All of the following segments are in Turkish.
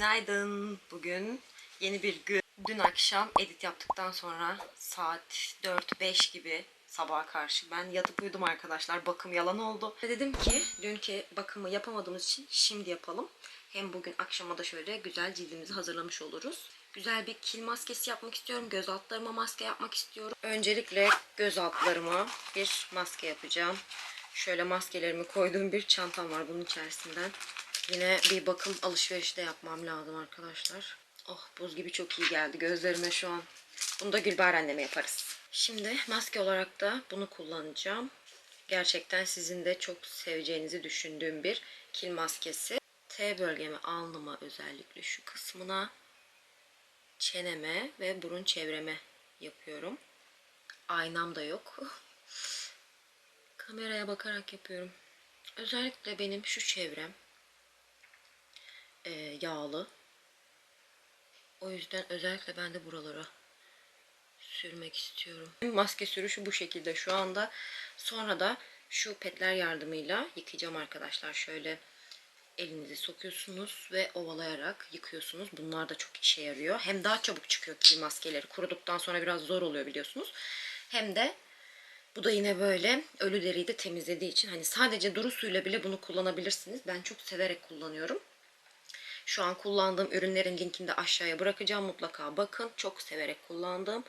Günaydın. Bugün yeni bir gün. Dün akşam edit yaptıktan sonra saat 4-5 gibi sabaha karşı ben yatıp uyudum arkadaşlar. Bakım yalan oldu. Ve Dedim ki dünkü bakımı yapamadığımız için şimdi yapalım. Hem bugün akşama da şöyle güzel cildimizi hazırlamış oluruz. Güzel bir kil maskesi yapmak istiyorum. Göz altlarıma maske yapmak istiyorum. Öncelikle göz altlarıma bir maske yapacağım. Şöyle maskelerimi koyduğum bir çantam var bunun içerisinden. Yine bir bakım alışverişi de yapmam lazım arkadaşlar. Oh buz gibi çok iyi geldi gözlerime şu an. Bunu da Gülbahar anneme yaparız. Şimdi maske olarak da bunu kullanacağım. Gerçekten sizin de çok seveceğinizi düşündüğüm bir kil maskesi. T bölgeme, alnıma özellikle şu kısmına, çeneme ve burun çevreme yapıyorum. Aynam da yok. Kameraya bakarak yapıyorum. Özellikle benim şu çevrem e, yağlı. O yüzden özellikle ben de buralara sürmek istiyorum. Maske sürüşü bu şekilde şu anda. Sonra da şu petler yardımıyla yıkayacağım arkadaşlar. Şöyle elinizi sokuyorsunuz ve ovalayarak yıkıyorsunuz. Bunlar da çok işe yarıyor. Hem daha çabuk çıkıyor ki maskeleri. Kuruduktan sonra biraz zor oluyor biliyorsunuz. Hem de bu da yine böyle ölü deriyi de temizlediği için hani sadece duru suyla bile bunu kullanabilirsiniz. Ben çok severek kullanıyorum. Şu an kullandığım ürünlerin linkini de aşağıya bırakacağım. Mutlaka bakın. Çok severek kullandığım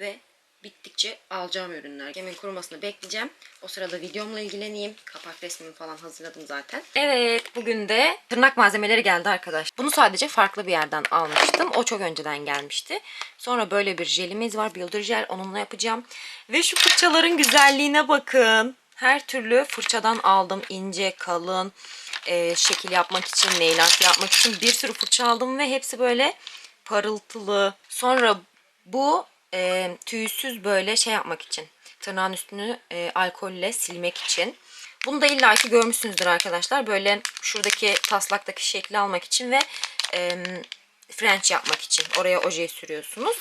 ve bittikçe alacağım ürünler. Yemin kurumasını bekleyeceğim. O sırada videomla ilgileneyim. Kapak resmimi falan hazırladım zaten. Evet bugün de tırnak malzemeleri geldi arkadaş. Bunu sadece farklı bir yerden almıştım. O çok önceden gelmişti. Sonra böyle bir jelimiz var. Builder jel. Onunla yapacağım. Ve şu fırçaların güzelliğine bakın. Her türlü fırçadan aldım. ince, kalın, e, şekil yapmak için, nail art yapmak için bir sürü fırça aldım ve hepsi böyle parıltılı. Sonra bu e, tüysüz böyle şey yapmak için. Tırnağın üstünü e, alkolle silmek için. Bunu da illaki görmüşsünüzdür arkadaşlar. Böyle şuradaki taslaktaki şekli almak için ve e, French yapmak için. Oraya oje sürüyorsunuz.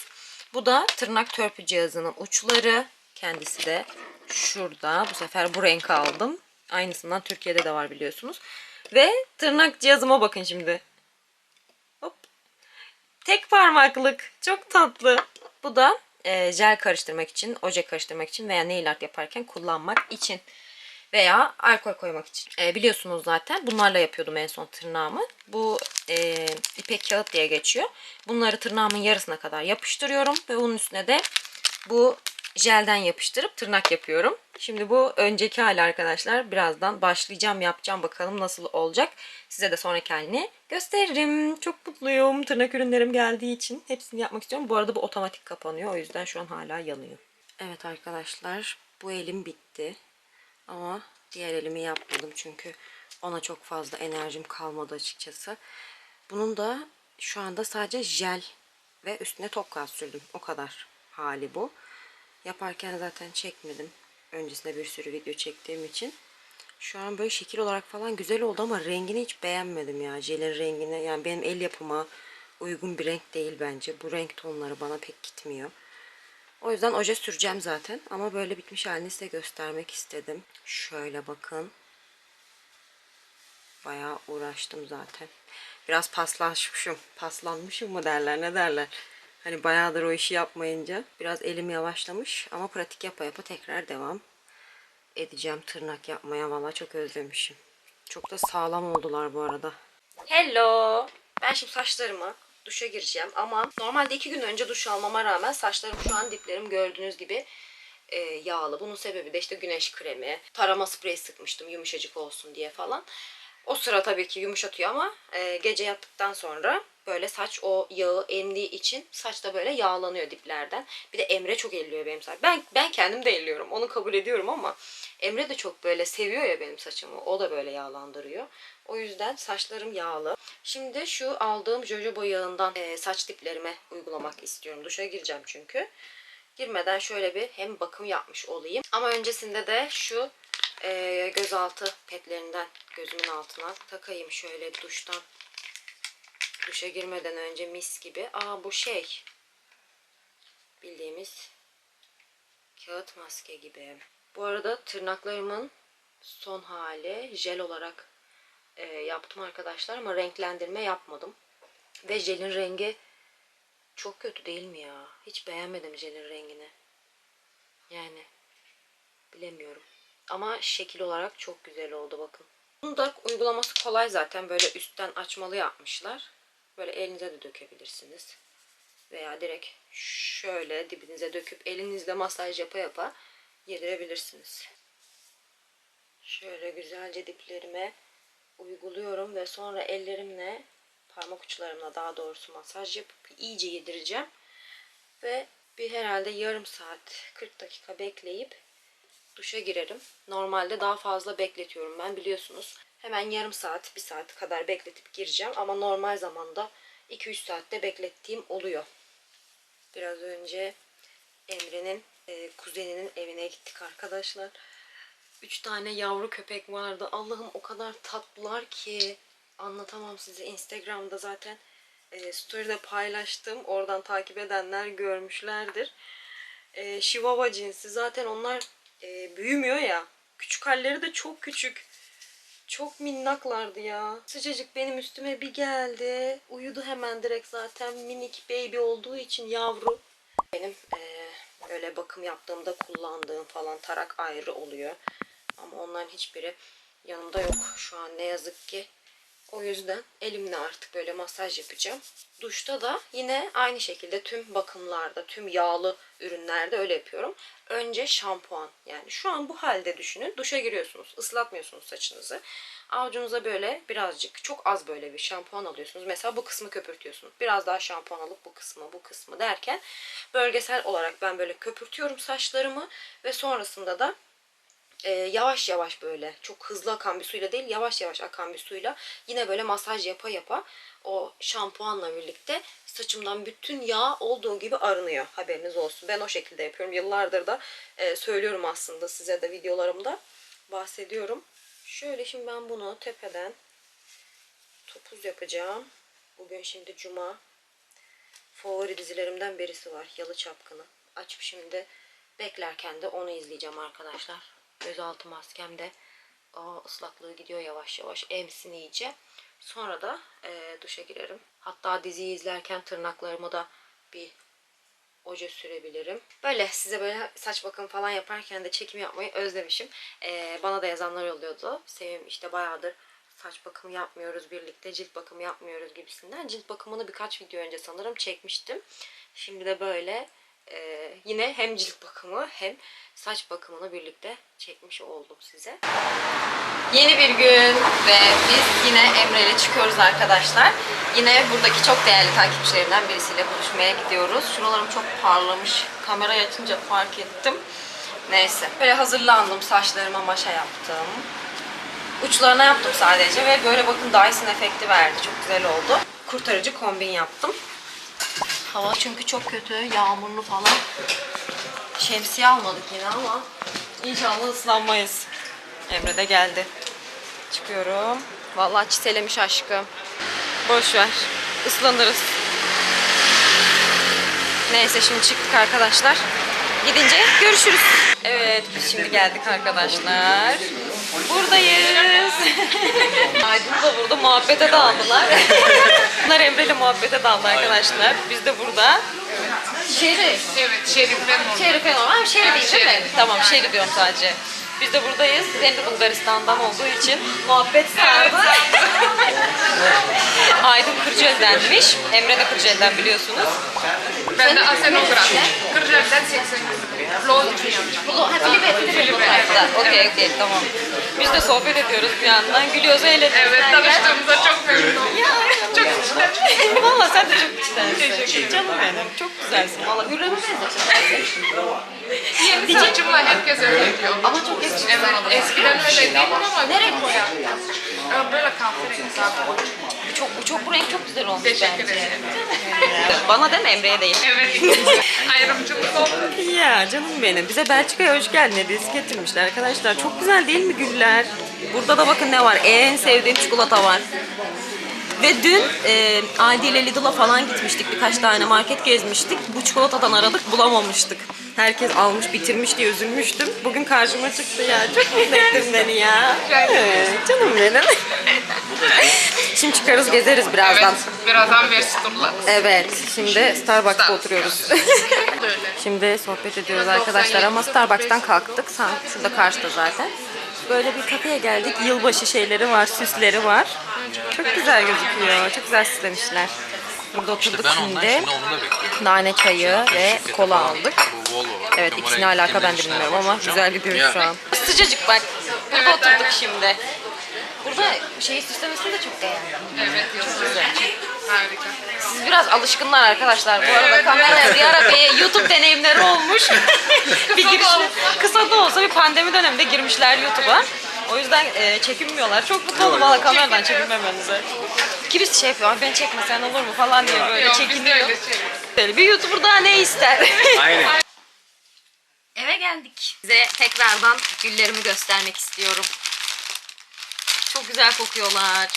Bu da tırnak törpü cihazının uçları. Kendisi de şurada. Bu sefer bu renk aldım. Aynısından Türkiye'de de var biliyorsunuz. Ve tırnak cihazıma bakın şimdi. Hop. Tek parmaklık. Çok tatlı. Bu da e, jel karıştırmak için, oje karıştırmak için veya nail art yaparken kullanmak için. Veya alkol koymak için. E, biliyorsunuz zaten bunlarla yapıyordum en son tırnağımı. Bu e, ipek kağıt diye geçiyor. Bunları tırnağımın yarısına kadar yapıştırıyorum. Ve onun üstüne de bu jelden yapıştırıp tırnak yapıyorum. Şimdi bu önceki hali arkadaşlar. Birazdan başlayacağım yapacağım bakalım nasıl olacak. Size de sonraki halini gösteririm. Çok mutluyum tırnak ürünlerim geldiği için. Hepsini yapmak istiyorum. Bu arada bu otomatik kapanıyor. O yüzden şu an hala yanıyor. Evet arkadaşlar bu elim bitti. Ama diğer elimi yapmadım çünkü ona çok fazla enerjim kalmadı açıkçası. Bunun da şu anda sadece jel ve üstüne top sürdüm. O kadar hali bu. Yaparken zaten çekmedim. Öncesinde bir sürü video çektiğim için. Şu an böyle şekil olarak falan güzel oldu ama rengini hiç beğenmedim ya. Jelin rengini yani benim el yapıma uygun bir renk değil bence. Bu renk tonları bana pek gitmiyor. O yüzden oje süreceğim zaten. Ama böyle bitmiş halini size göstermek istedim. Şöyle bakın. Bayağı uğraştım zaten. Biraz paslaşmışım. Paslanmışım mı derler ne derler. Hani bayağıdır o işi yapmayınca biraz elim yavaşlamış ama pratik yapa yapa tekrar devam edeceğim tırnak yapmaya. Valla çok özlemişim. Çok da sağlam oldular bu arada. Hello. Ben şimdi saçlarımı duşa gireceğim ama normalde iki gün önce duş almama rağmen saçlarım şu an diplerim gördüğünüz gibi e, yağlı. Bunun sebebi de işte güneş kremi, tarama spreyi sıkmıştım yumuşacık olsun diye falan. O sıra tabii ki yumuşatıyor ama e, gece yattıktan sonra böyle saç o yağı emdiği için saç da böyle yağlanıyor diplerden. Bir de Emre çok elliyor benim saç. Ben ben kendim de elliyorum. Onu kabul ediyorum ama Emre de çok böyle seviyor ya benim saçımı. O da böyle yağlandırıyor. O yüzden saçlarım yağlı. Şimdi şu aldığım jojoba yağından e, saç diplerime uygulamak istiyorum. Duşa gireceğim çünkü. Girmeden şöyle bir hem bakım yapmış olayım. Ama öncesinde de şu e, gözaltı petlerinden gözümün altına takayım şöyle duştan duşa girmeden önce mis gibi. Aa bu şey bildiğimiz kağıt maske gibi. Bu arada tırnaklarımın son hali jel olarak e, yaptım arkadaşlar ama renklendirme yapmadım. Ve jelin rengi çok kötü değil mi ya? Hiç beğenmedim jelin rengini. Yani bilemiyorum. Ama şekil olarak çok güzel oldu bakın. Bunun da uygulaması kolay zaten. Böyle üstten açmalı yapmışlar. Böyle elinize de dökebilirsiniz. Veya direkt şöyle dibinize döküp elinizle masaj yapa yapa yedirebilirsiniz. Şöyle güzelce diplerime uyguluyorum ve sonra ellerimle parmak uçlarımla daha doğrusu masaj yapıp iyice yedireceğim. Ve bir herhalde yarım saat 40 dakika bekleyip duşa girerim. Normalde daha fazla bekletiyorum ben biliyorsunuz. Hemen yarım saat, bir saat kadar bekletip gireceğim. Ama normal zamanda 2-3 saatte beklettiğim oluyor. Biraz önce Emre'nin e, kuzeninin evine gittik arkadaşlar. Üç tane yavru köpek vardı. Allah'ım o kadar tatlılar ki anlatamam size. Instagram'da zaten e, story'de paylaştım. Oradan takip edenler görmüşlerdir. E, Chihuahua cinsi. Zaten onlar e, büyümüyor ya. Küçük halleri de çok küçük. Çok minnaklardı ya. Sıcacık benim üstüme bir geldi. Uyudu hemen direkt zaten minik baby olduğu için yavru. Benim eee, öyle bakım yaptığımda kullandığım falan tarak ayrı oluyor. Ama onların hiçbiri yanımda yok şu an ne yazık ki. O yüzden elimle artık böyle masaj yapacağım. Duşta da yine aynı şekilde tüm bakımlarda, tüm yağlı ürünlerde öyle yapıyorum. Önce şampuan. Yani şu an bu halde düşünün. Duşa giriyorsunuz. ıslatmıyorsunuz saçınızı. Avucunuza böyle birazcık, çok az böyle bir şampuan alıyorsunuz. Mesela bu kısmı köpürtüyorsunuz. Biraz daha şampuan alıp bu kısmı, bu kısmı derken bölgesel olarak ben böyle köpürtüyorum saçlarımı ve sonrasında da e, yavaş yavaş böyle çok hızlı akan bir suyla değil yavaş yavaş akan bir suyla yine böyle masaj yapa yapa o şampuanla birlikte saçımdan bütün yağ olduğu gibi arınıyor. Haberiniz olsun. Ben o şekilde yapıyorum. Yıllardır da e, söylüyorum aslında size de videolarımda bahsediyorum. Şöyle şimdi ben bunu tepeden topuz yapacağım. Bugün şimdi cuma. Favori dizilerimden birisi var. Yalı Çapkını. Açıp şimdi beklerken de onu izleyeceğim arkadaşlar. Gözaltı maskem de o ıslaklığı gidiyor yavaş yavaş. Emsin iyice. Sonra da e, duşa girerim. Hatta diziyi izlerken tırnaklarıma da bir oje sürebilirim. Böyle size böyle saç bakım falan yaparken de çekim yapmayı özlemişim. Ee, bana da yazanlar oluyordu. Sevim işte bayağıdır saç bakımı yapmıyoruz birlikte, cilt bakımı yapmıyoruz gibisinden. Cilt bakımını birkaç video önce sanırım çekmiştim. Şimdi de böyle e, yine hem cilt bakımı hem saç bakımını birlikte çekmiş oldum size. Yeni bir gün ve biz yine Emre ile çıkıyoruz arkadaşlar. Yine buradaki çok değerli takipçilerimden birisiyle buluşmaya gidiyoruz. Şuralarım çok parlamış. Kamerayı açınca fark ettim. Neyse. Böyle hazırlandım. Saçlarıma maşa yaptım. Uçlarına yaptım sadece ve böyle bakın Dyson efekti verdi. Çok güzel oldu. Kurtarıcı kombin yaptım. Hava çünkü çok kötü. Yağmurlu falan. Şemsiye almadık yine ama inşallah ıslanmayız. Emre de geldi. Çıkıyorum. Vallahi çitelemiş aşkım. Boş ver. Islanırız. Neyse şimdi çıktık arkadaşlar. Gidince görüşürüz. Evet biz şimdi geldik arkadaşlar. Buradayız. Aydın da burada muhabbete daldılar. Bunlar Emre ile muhabbete daldı arkadaşlar. Biz de burada. Şerif. Evet, Şerife Nur. Şerife normal. Şeri değil değil mi? Tamam Şeri diyorum sadece. Biz de buradayız. Hem de Bulgaristan'dan olduğu için muhabbet sardı. Aydın Kırcaeli'denmiş. Emre de Kırcaeli'den biliyorsunuz. Ben de Asenograf. Kırcaali'den 80 Lozcuyum. Bu ha, Filipe, Filipe bu tarafta. Okey okey tamam. Biz de sohbet ediyoruz bir yandan. Gülüyoruz, eğleniyoruz. Evet, tanıştığımıza çok memnun oldum. Ya, Çok içten. Valla sen de çok içtensin. Teşekkür ederim. Canım benim. Çok güzelsin. Valla Hürrem'e benziyorsun. Yeni saçımla herkes öyle diyor. Ama çok yakışıklı. Evet, eskiden öyle değildim ama Ne renk kahverengi zaten. Bu çok, bu çok bu renk çok güzel olmuş Teşekkür bence. ederim. Bana değil mi Emre'ye değil. Evet, ayrımcılık oldu. Ya canım benim. Bize Belçika'ya hoş geldin hediyesi getirmişler arkadaşlar. Çok güzel değil mi güller? Burada da bakın ne var. En sevdiğim çikolata var. Ve dün e, Aldi ile Lidl'a falan gitmiştik. Birkaç tane market gezmiştik. Bu çikolatadan aradık bulamamıştık. Herkes almış bitirmiş diye üzülmüştüm. Bugün karşıma çıktı ya. Çok mutlu ettin beni ya. Evet, canım benim. Şimdi çıkarız gezeriz birazdan. Evet, birazdan bir turla. Evet, şimdi Starbucks'ta Starbucks. oturuyoruz. Şimdi sohbet ediyoruz arkadaşlar ama 97, Starbucks'tan 95. kalktık. Şurada karşıda zaten. Böyle bir kafeye geldik. Yılbaşı şeyleri var, süsleri var. Çok güzel gözüküyor. Çok güzel süslemişler. Burada oturduk Ben ondan şimdi. şimdi onu da bekliyorum. Nane çayı ve kola aldık. Bu Volvo var. Evet Hem ikisine oraya alaka ben de bilmiyorum ama başlayacağım. güzel gidiyoruz Ya, şu an. Sıcacık bak. Burada oturduk şimdi. Burada şeyi süslemesini de çok beğendim. Evet, güzel. Harika. Siz biraz alışkınlar arkadaşlar. Bu arada Evet, kameraya bir ara bir YouTube deneyimleri olmuş. bir giriş, kısa da olsa bir pandemi döneminde girmişler YouTube'a. O yüzden e, çekinmiyorlar. Çok mutlu oldum valla kameradan çekinmemenize. Kimisi şey yapıyor, "Ay beni çekmesen olur mu falan diye böyle Yok, biz de çekiniyor. öyle şey. Böyle bir YouTuber daha ne ister? Aynen. Eve geldik. Size tekrardan güllerimi göstermek istiyorum. Çok güzel kokuyorlar.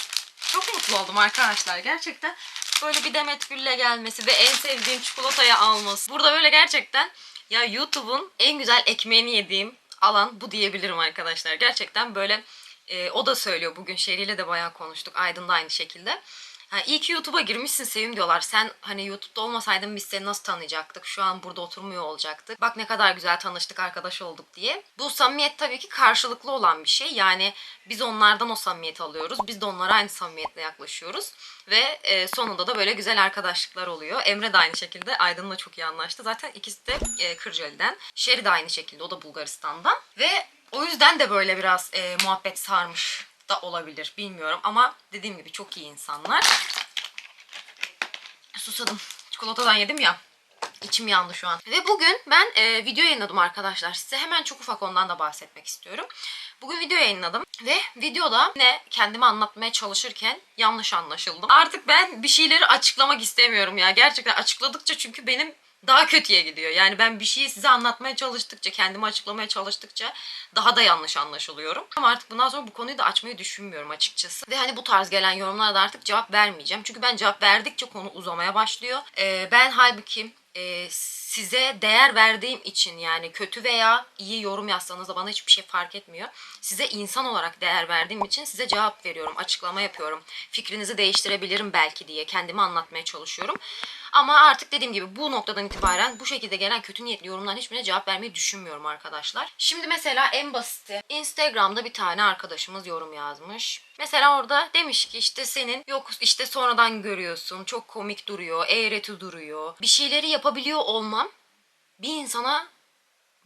Çok mutlu oldum arkadaşlar. Gerçekten böyle bir demet gülle gelmesi ve en sevdiğim çikolatayı alması. Burada böyle gerçekten ya YouTube'un en güzel ekmeğini yediğim alan bu diyebilirim arkadaşlar. Gerçekten böyle e, o da söylüyor bugün Şeri'yle de bayağı konuştuk. Aydın da aynı şekilde. Ha, iyi ki YouTube'a girmişsin Sevim diyorlar. Sen hani YouTube'da olmasaydın biz seni nasıl tanıyacaktık? Şu an burada oturmuyor olacaktık. Bak ne kadar güzel tanıştık, arkadaş olduk diye. Bu samimiyet tabii ki karşılıklı olan bir şey. Yani biz onlardan o samimiyeti alıyoruz. Biz de onlara aynı samimiyetle yaklaşıyoruz. Ve e, sonunda da böyle güzel arkadaşlıklar oluyor. Emre de aynı şekilde. Aydın'la çok iyi anlaştı. Zaten ikisi de e, Kırcaali'den. Şeri de aynı şekilde. O da Bulgaristan'dan. Ve o yüzden de böyle biraz e, muhabbet sarmış da olabilir. Bilmiyorum ama dediğim gibi çok iyi insanlar. Susadım. Çikolatadan yedim ya. İçim yandı şu an. Ve bugün ben e, video yayınladım arkadaşlar. Size hemen çok ufak ondan da bahsetmek istiyorum. Bugün video yayınladım ve videoda ne kendimi anlatmaya çalışırken yanlış anlaşıldım. Artık ben bir şeyleri açıklamak istemiyorum ya. Gerçekten açıkladıkça çünkü benim daha kötüye gidiyor. Yani ben bir şeyi size anlatmaya çalıştıkça, kendimi açıklamaya çalıştıkça daha da yanlış anlaşılıyorum. Ama artık bundan sonra bu konuyu da açmayı düşünmüyorum açıkçası. Ve hani bu tarz gelen yorumlara da artık cevap vermeyeceğim. Çünkü ben cevap verdikçe konu uzamaya başlıyor. Ee, ben halbuki e, size değer verdiğim için yani kötü veya iyi yorum yazsanız da bana hiçbir şey fark etmiyor. Size insan olarak değer verdiğim için size cevap veriyorum, açıklama yapıyorum. Fikrinizi değiştirebilirim belki diye kendimi anlatmaya çalışıyorum. Ama artık dediğim gibi bu noktadan itibaren bu şekilde gelen kötü niyetli yorumların hiçbirine cevap vermeyi düşünmüyorum arkadaşlar. Şimdi mesela en basiti Instagram'da bir tane arkadaşımız yorum yazmış. Mesela orada demiş ki işte senin yok işte sonradan görüyorsun çok komik duruyor, eğreti duruyor. Bir şeyleri yapabiliyor olmam bir insana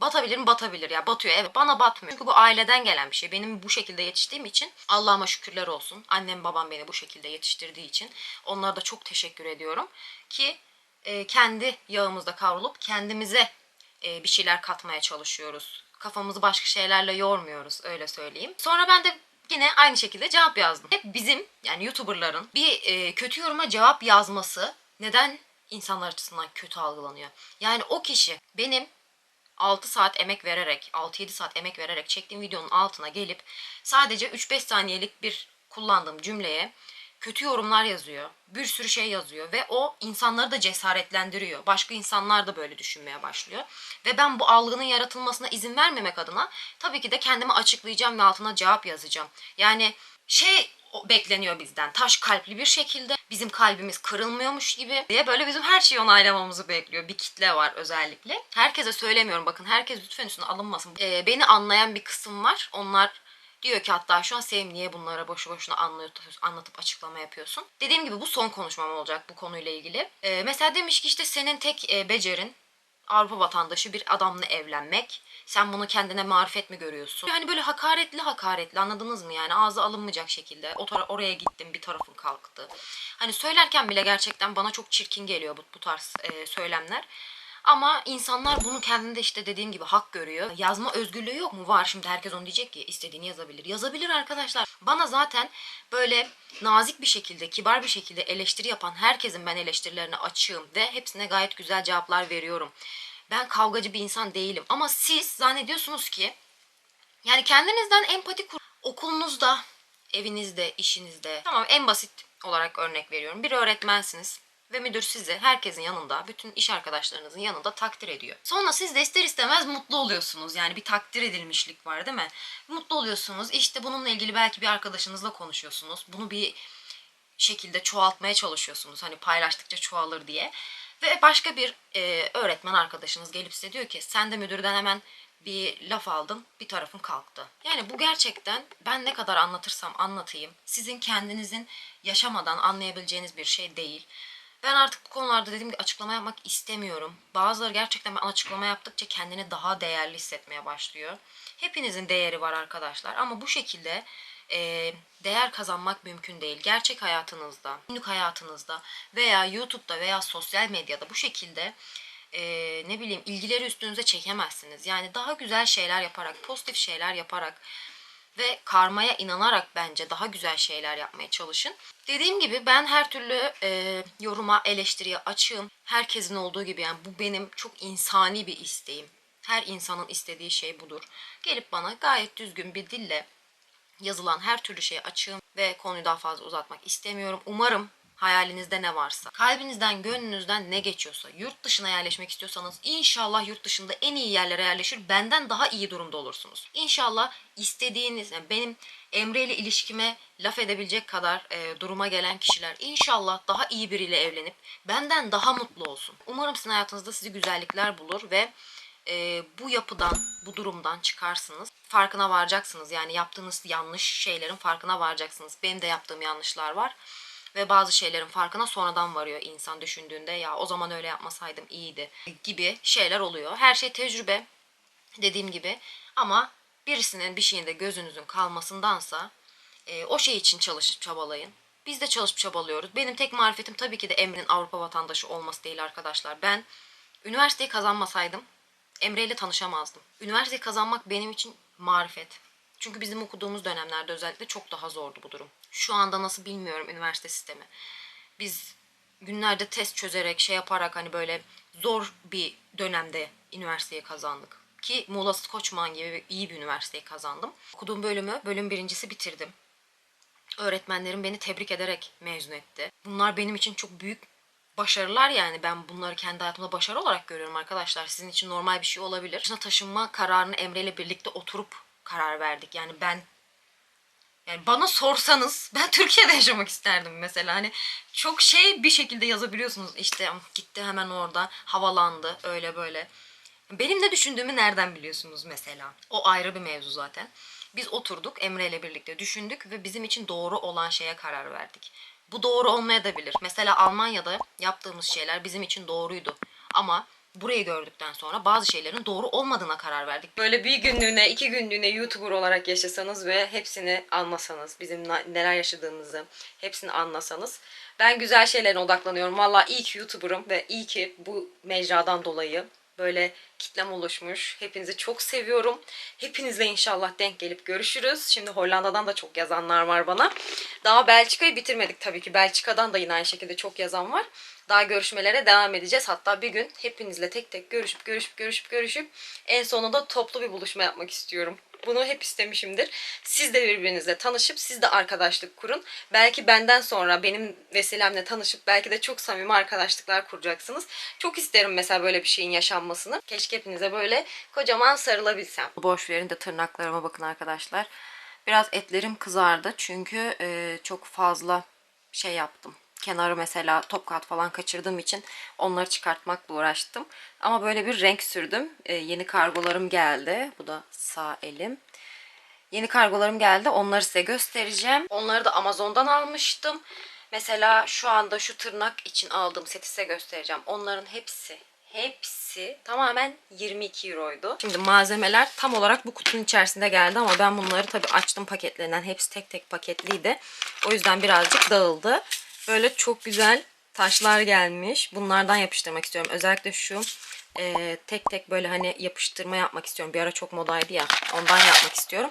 batabilir mi? Batabilir ya. Batıyor evet. Bana batmıyor. Çünkü bu aileden gelen bir şey. Benim bu şekilde yetiştiğim için Allah'ıma şükürler olsun. Annem babam beni bu şekilde yetiştirdiği için onlara da çok teşekkür ediyorum. Ki e, kendi yağımızda kavrulup kendimize e, bir şeyler katmaya çalışıyoruz. Kafamızı başka şeylerle yormuyoruz öyle söyleyeyim. Sonra ben de yine aynı şekilde cevap yazdım. Hep bizim yani YouTuber'ların bir e, kötü yoruma cevap yazması neden insanlar açısından kötü algılanıyor? Yani o kişi benim 6 saat emek vererek, 6-7 saat emek vererek çektiğim videonun altına gelip sadece 3-5 saniyelik bir kullandığım cümleye kötü yorumlar yazıyor. Bir sürü şey yazıyor ve o insanları da cesaretlendiriyor. Başka insanlar da böyle düşünmeye başlıyor. Ve ben bu algının yaratılmasına izin vermemek adına tabii ki de kendimi açıklayacağım ve altına cevap yazacağım. Yani şey bekleniyor bizden. Taş kalpli bir şekilde bizim kalbimiz kırılmıyormuş gibi diye böyle bizim her şeyi onaylamamızı bekliyor. Bir kitle var özellikle. Herkese söylemiyorum bakın herkes lütfen üstüne alınmasın. Ee, beni anlayan bir kısım var. Onlar diyor ki hatta şu an Sevim niye bunlara boşu boşuna anlatıp, açıklama yapıyorsun. Dediğim gibi bu son konuşmam olacak bu konuyla ilgili. Ee, mesela demiş ki işte senin tek e, becerin Avrupa vatandaşı bir adamla evlenmek. Sen bunu kendine marifet mi görüyorsun? Hani böyle hakaretli hakaretli anladınız mı yani ağza alınmayacak şekilde o oraya gittim bir tarafın kalktı. Hani söylerken bile gerçekten bana çok çirkin geliyor bu, bu tarz e, söylemler. Ama insanlar bunu kendinde işte dediğim gibi hak görüyor. Yazma özgürlüğü yok mu? Var şimdi herkes onu diyecek ki istediğini yazabilir. Yazabilir arkadaşlar. Bana zaten böyle nazik bir şekilde, kibar bir şekilde eleştiri yapan herkesin ben eleştirilerine açığım ve hepsine gayet güzel cevaplar veriyorum. Ben kavgacı bir insan değilim. Ama siz zannediyorsunuz ki yani kendinizden empati kur. Okulunuzda, evinizde, işinizde. Tamam en basit olarak örnek veriyorum. Bir öğretmensiniz. Ve müdür sizi herkesin yanında, bütün iş arkadaşlarınızın yanında takdir ediyor. Sonra siz de ister istemez mutlu oluyorsunuz. Yani bir takdir edilmişlik var değil mi? Mutlu oluyorsunuz. İşte bununla ilgili belki bir arkadaşınızla konuşuyorsunuz. Bunu bir şekilde çoğaltmaya çalışıyorsunuz. Hani paylaştıkça çoğalır diye. Ve başka bir e, öğretmen arkadaşınız gelip size diyor ki sen de müdürden hemen bir laf aldın bir tarafın kalktı. Yani bu gerçekten ben ne kadar anlatırsam anlatayım sizin kendinizin yaşamadan anlayabileceğiniz bir şey değil. Ben artık bu konularda dediğim gibi açıklama yapmak istemiyorum. Bazıları gerçekten ben açıklama yaptıkça kendini daha değerli hissetmeye başlıyor. Hepinizin değeri var arkadaşlar ama bu şekilde e, değer kazanmak mümkün değil. Gerçek hayatınızda, günlük hayatınızda veya YouTube'da veya sosyal medyada bu şekilde e, ne bileyim ilgileri üstünüze çekemezsiniz. Yani daha güzel şeyler yaparak, pozitif şeyler yaparak ve karmaya inanarak bence daha güzel şeyler yapmaya çalışın. Dediğim gibi ben her türlü e, yoruma, eleştiriye açığım. Herkesin olduğu gibi yani bu benim çok insani bir isteğim. Her insanın istediği şey budur. Gelip bana gayet düzgün bir dille yazılan her türlü şeye açığım ve konuyu daha fazla uzatmak istemiyorum. Umarım hayalinizde ne varsa, kalbinizden, gönlünüzden ne geçiyorsa, yurt dışına yerleşmek istiyorsanız inşallah yurt dışında en iyi yerlere yerleşir, benden daha iyi durumda olursunuz. İnşallah istediğiniz, yani benim Emre ile ilişkime laf edebilecek kadar e, duruma gelen kişiler inşallah daha iyi biriyle evlenip benden daha mutlu olsun. Umarım sizin hayatınızda sizi güzellikler bulur ve e, bu yapıdan, bu durumdan çıkarsınız. Farkına varacaksınız. Yani yaptığınız yanlış şeylerin farkına varacaksınız. Benim de yaptığım yanlışlar var. Ve bazı şeylerin farkına sonradan varıyor insan düşündüğünde. Ya o zaman öyle yapmasaydım iyiydi gibi şeyler oluyor. Her şey tecrübe dediğim gibi. Ama birisinin bir şeyinde gözünüzün kalmasındansa e, o şey için çalışıp çabalayın. Biz de çalışıp çabalıyoruz. Benim tek marifetim tabii ki de Emre'nin Avrupa vatandaşı olması değil arkadaşlar. Ben üniversiteyi kazanmasaydım Emre ile tanışamazdım. Üniversiteyi kazanmak benim için marifet. Çünkü bizim okuduğumuz dönemlerde özellikle çok daha zordu bu durum. Şu anda nasıl bilmiyorum üniversite sistemi. Biz günlerde test çözerek şey yaparak hani böyle zor bir dönemde üniversiteyi kazandık. Ki Muğla Koçman gibi iyi bir üniversiteyi kazandım. Okuduğum bölümü bölüm birincisi bitirdim. Öğretmenlerim beni tebrik ederek mezun etti. Bunlar benim için çok büyük başarılar yani. Ben bunları kendi hayatımda başarı olarak görüyorum arkadaşlar. Sizin için normal bir şey olabilir. Dışına taşınma kararını Emre ile birlikte oturup karar verdik. Yani ben yani bana sorsanız ben Türkiye'de yaşamak isterdim mesela. Hani çok şey bir şekilde yazabiliyorsunuz. İşte gitti hemen orada havalandı öyle böyle. Benim ne düşündüğümü nereden biliyorsunuz mesela? O ayrı bir mevzu zaten. Biz oturduk Emre ile birlikte düşündük ve bizim için doğru olan şeye karar verdik. Bu doğru olmayabilir. Mesela Almanya'da yaptığımız şeyler bizim için doğruydu. Ama burayı gördükten sonra bazı şeylerin doğru olmadığına karar verdik. Böyle bir günlüğüne, iki günlüğüne YouTuber olarak yaşasanız ve hepsini anlasanız, bizim neler yaşadığımızı hepsini anlasanız. Ben güzel şeylere odaklanıyorum. Valla iyi ki YouTuber'ım ve iyi ki bu mecradan dolayı böyle kitlem oluşmuş. Hepinizi çok seviyorum. Hepinizle inşallah denk gelip görüşürüz. Şimdi Hollanda'dan da çok yazanlar var bana. Daha Belçika'yı bitirmedik tabii ki. Belçika'dan da yine aynı şekilde çok yazan var. Daha görüşmelere devam edeceğiz. Hatta bir gün hepinizle tek tek görüşüp görüşüp görüşüp görüşüp en sonunda toplu bir buluşma yapmak istiyorum. Bunu hep istemişimdir. Siz de birbirinizle tanışıp siz de arkadaşlık kurun. Belki benden sonra benim vesilemle tanışıp belki de çok samimi arkadaşlıklar kuracaksınız. Çok isterim mesela böyle bir şeyin yaşanmasını. Keşke hepinize böyle kocaman sarılabilsem. Boş verin de tırnaklarıma bakın arkadaşlar. Biraz etlerim kızardı çünkü çok fazla şey yaptım. Kenarı mesela top kat falan kaçırdığım için onları çıkartmakla uğraştım. Ama böyle bir renk sürdüm. E, yeni kargolarım geldi. Bu da sağ elim. Yeni kargolarım geldi. Onları size göstereceğim. Onları da Amazon'dan almıştım. Mesela şu anda şu tırnak için aldığım seti size göstereceğim. Onların hepsi hepsi tamamen 22 euroydu. Şimdi malzemeler tam olarak bu kutunun içerisinde geldi ama ben bunları tabii açtım paketlerinden. Hepsi tek tek paketliydi. O yüzden birazcık dağıldı. Böyle çok güzel taşlar gelmiş. Bunlardan yapıştırmak istiyorum. Özellikle şu e, tek tek böyle hani yapıştırma yapmak istiyorum. Bir ara çok modaydı ya. Ondan yapmak istiyorum.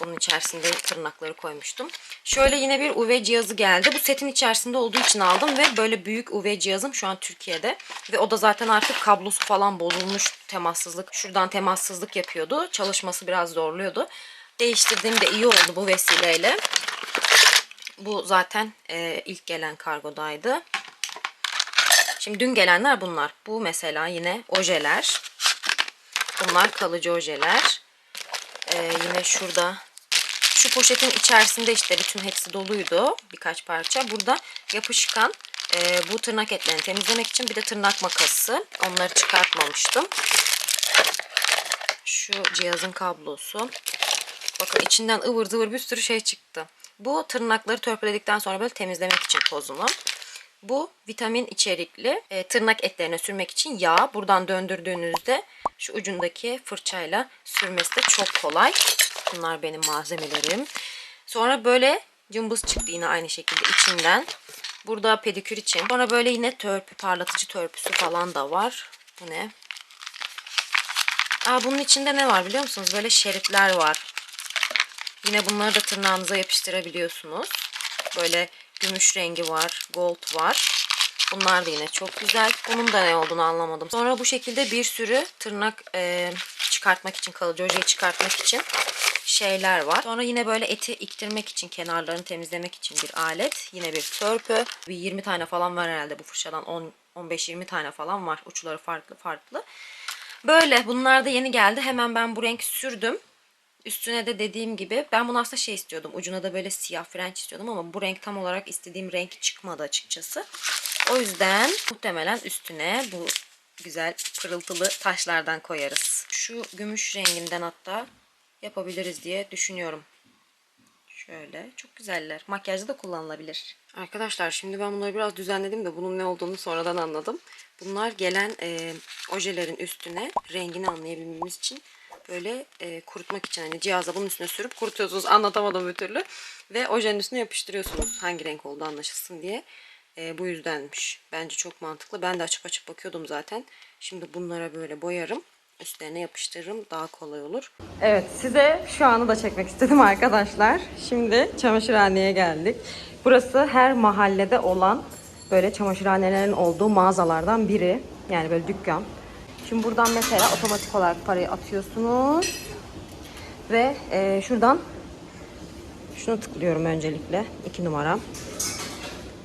Bunun içerisinde tırnakları koymuştum. Şöyle yine bir UV cihazı geldi. Bu setin içerisinde olduğu için aldım ve böyle büyük UV cihazım şu an Türkiye'de. Ve o da zaten artık kablosu falan bozulmuş temassızlık. Şuradan temassızlık yapıyordu. Çalışması biraz zorluyordu. Değiştirdiğim de iyi oldu bu vesileyle. Bu zaten e, ilk gelen kargodaydı. Şimdi dün gelenler bunlar. Bu mesela yine ojeler. Bunlar kalıcı ojeler. Ee, yine şurada şu poşetin içerisinde işte bütün hepsi doluydu. Birkaç parça. Burada yapışkan e, bu tırnak etlerini temizlemek için bir de tırnak makası. Onları çıkartmamıştım. Şu cihazın kablosu. Bakın içinden ıvır zıvır bir sürü şey çıktı. Bu tırnakları törpüledikten sonra böyle temizlemek için tozunu. Bu vitamin içerikli e, tırnak etlerine sürmek için yağ. Buradan döndürdüğünüzde şu ucundaki fırçayla sürmesi de çok kolay. Bunlar benim malzemelerim. Sonra böyle cımbız çıktı yine aynı şekilde içinden. Burada pedikür için. Sonra böyle yine törpü, parlatıcı törpüsü falan da var. Bu ne? Aa, bunun içinde ne var biliyor musunuz? Böyle şeritler var. Yine bunları da tırnağınıza yapıştırabiliyorsunuz. Böyle gümüş rengi var, gold var. Bunlar da yine çok güzel. Bunun da ne olduğunu anlamadım. Sonra bu şekilde bir sürü tırnak e, çıkartmak için, kalıcı ojeyi çıkartmak için şeyler var. Sonra yine böyle eti iktirmek için, kenarlarını temizlemek için bir alet. Yine bir törpü. Bir 20 tane falan var herhalde bu fırçadan. 10 15-20 tane falan var. Uçları farklı farklı. Böyle bunlar da yeni geldi. Hemen ben bu renk sürdüm. Üstüne de dediğim gibi ben bunu aslında şey istiyordum. Ucuna da böyle siyah frenç istiyordum ama bu renk tam olarak istediğim renk çıkmadı açıkçası. O yüzden muhtemelen üstüne bu güzel pırıltılı taşlardan koyarız. Şu gümüş renginden hatta yapabiliriz diye düşünüyorum. Şöyle çok güzeller. Makyajda da kullanılabilir. Arkadaşlar şimdi ben bunları biraz düzenledim de bunun ne olduğunu sonradan anladım. Bunlar gelen e, ojelerin üstüne rengini anlayabilmemiz için böyle e, kurutmak için hani cihaza bunun üstüne sürüp kurutuyorsunuz. Anlatamadım bir türlü. Ve ojenin üstüne yapıştırıyorsunuz hangi renk olduğu anlaşılsın diye. E, bu yüzdenmiş. Bence çok mantıklı. Ben de açıp açıp bakıyordum zaten. Şimdi bunlara böyle boyarım. Üstlerine yapıştırırım. Daha kolay olur. Evet size şu anı da çekmek istedim arkadaşlar. Şimdi çamaşırhaneye geldik. Burası her mahallede olan böyle çamaşırhanelerin olduğu mağazalardan biri. Yani böyle dükkan. Şimdi buradan mesela otomatik olarak parayı atıyorsunuz. Ve e, şuradan şunu tıklıyorum öncelikle. 2 numara.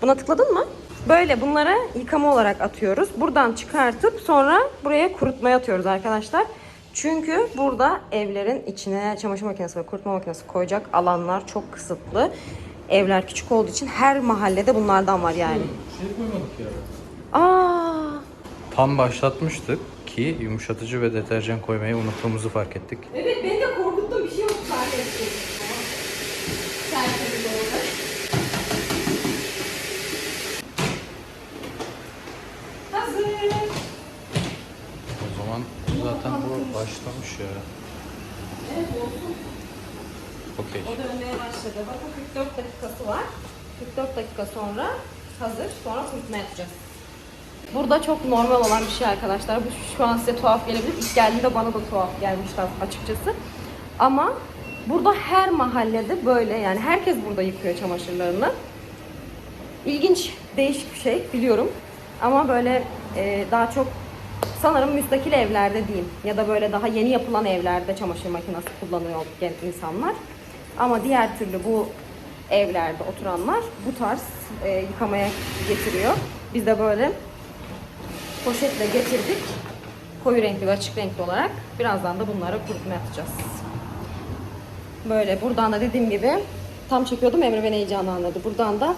Buna tıkladın mı? Böyle bunlara yıkama olarak atıyoruz. Buradan çıkartıp sonra buraya kurutmaya atıyoruz arkadaşlar. Çünkü burada evlerin içine çamaşır makinesi ve kurutma makinesi koyacak alanlar çok kısıtlı. Evler küçük olduğu için her mahallede bunlardan var yani. Şey koymadık ya. Aa, Tam başlatmıştık ki yumuşatıcı ve deterjan koymayı unuttuğumuzu fark ettik. evet beni de korkuttu bir şey yok fark ettim. Hazır. O zaman zaten bu başlamış ya. Evet olsun. Okey. O dönmeye başladı. Bakın 44 dakikası var. 44 dakika sonra hazır. Sonra kurutmaya atacağız. Burada çok normal olan bir şey arkadaşlar. Bu şu an size tuhaf gelebilir. İlk geldiğinde bana da tuhaf gelmişti açıkçası. Ama burada her mahallede böyle yani herkes burada yıkıyor çamaşırlarını. İlginç, değişik bir şey biliyorum. Ama böyle e, daha çok sanırım müstakil evlerde diyeyim ya da böyle daha yeni yapılan evlerde çamaşır makinesi kullanıyor insanlar. Ama diğer türlü bu evlerde oturanlar bu tarz e, yıkamaya getiriyor. Biz de böyle poşetle getirdik. Koyu renkli ve açık renkli olarak. Birazdan da bunları kurutmaya atacağız. Böyle buradan da dediğim gibi tam çekiyordum Emre beni heyecanı anladı. Buradan da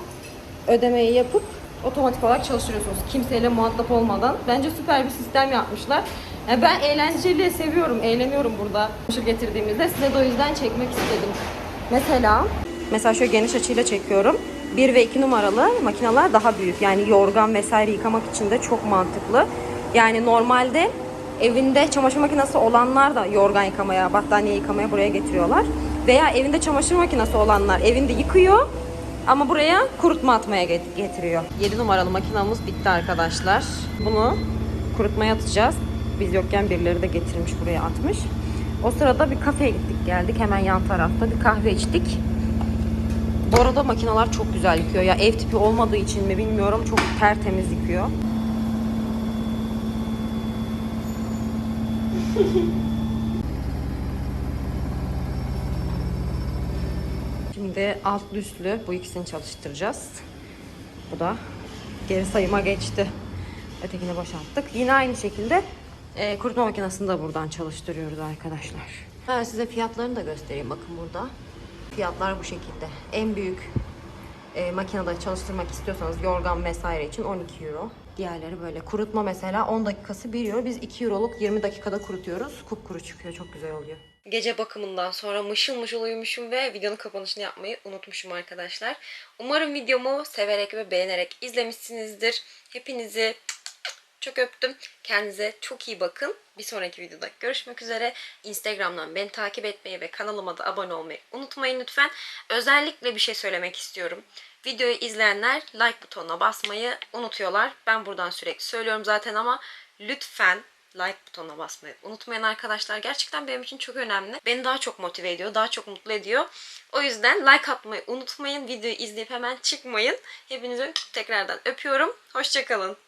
ödemeyi yapıp otomatik olarak çalıştırıyorsunuz. Kimseyle muhatap olmadan. Bence süper bir sistem yapmışlar. Yani ben eğlenceli seviyorum, eğleniyorum burada çamaşır getirdiğimizde. Size de o yüzden çekmek istedim. Mesela mesela şöyle geniş açıyla çekiyorum. 1 ve 2 numaralı makineler daha büyük. Yani yorgan vesaire yıkamak için de çok mantıklı. Yani normalde evinde çamaşır makinesi olanlar da yorgan yıkamaya, battaniye yıkamaya buraya getiriyorlar. Veya evinde çamaşır makinesi olanlar evinde yıkıyor ama buraya kurutma atmaya get- getiriyor. 7 numaralı makinamız bitti arkadaşlar. Bunu kurutmaya atacağız. Biz yokken birileri de getirmiş buraya atmış. O sırada bir kafeye gittik geldik. Hemen yan tarafta bir kahve içtik. Bu arada makineler çok güzel yıkıyor. Ya ev tipi olmadığı için mi bilmiyorum. Çok tertemiz yıkıyor. Şimdi altlı üstlü bu ikisini çalıştıracağız. Bu da geri sayıma geçti. Ötekini boşalttık. Yine aynı şekilde e, kurutma makinesini de buradan çalıştırıyoruz arkadaşlar. Ben size fiyatlarını da göstereyim. Bakın burada. Fiyatlar bu şekilde. En büyük e, makinede çalıştırmak istiyorsanız yorgan vesaire için 12 euro. Diğerleri böyle. Kurutma mesela 10 dakikası 1 euro. Biz 2 euroluk 20 dakikada kurutuyoruz. Kupkuru çıkıyor. Çok güzel oluyor. Gece bakımından sonra mışıl mışıl uyumuşum ve videonun kapanışını yapmayı unutmuşum arkadaşlar. Umarım videomu severek ve beğenerek izlemişsinizdir. Hepinizi çok öptüm. Kendinize çok iyi bakın. Bir sonraki videoda görüşmek üzere. Instagram'dan beni takip etmeyi ve kanalıma da abone olmayı unutmayın lütfen. Özellikle bir şey söylemek istiyorum. Videoyu izleyenler like butonuna basmayı unutuyorlar. Ben buradan sürekli söylüyorum zaten ama lütfen like butonuna basmayı unutmayın arkadaşlar. Gerçekten benim için çok önemli. Beni daha çok motive ediyor, daha çok mutlu ediyor. O yüzden like atmayı unutmayın. Videoyu izleyip hemen çıkmayın. Hepinizi tekrardan öpüyorum. Hoşçakalın.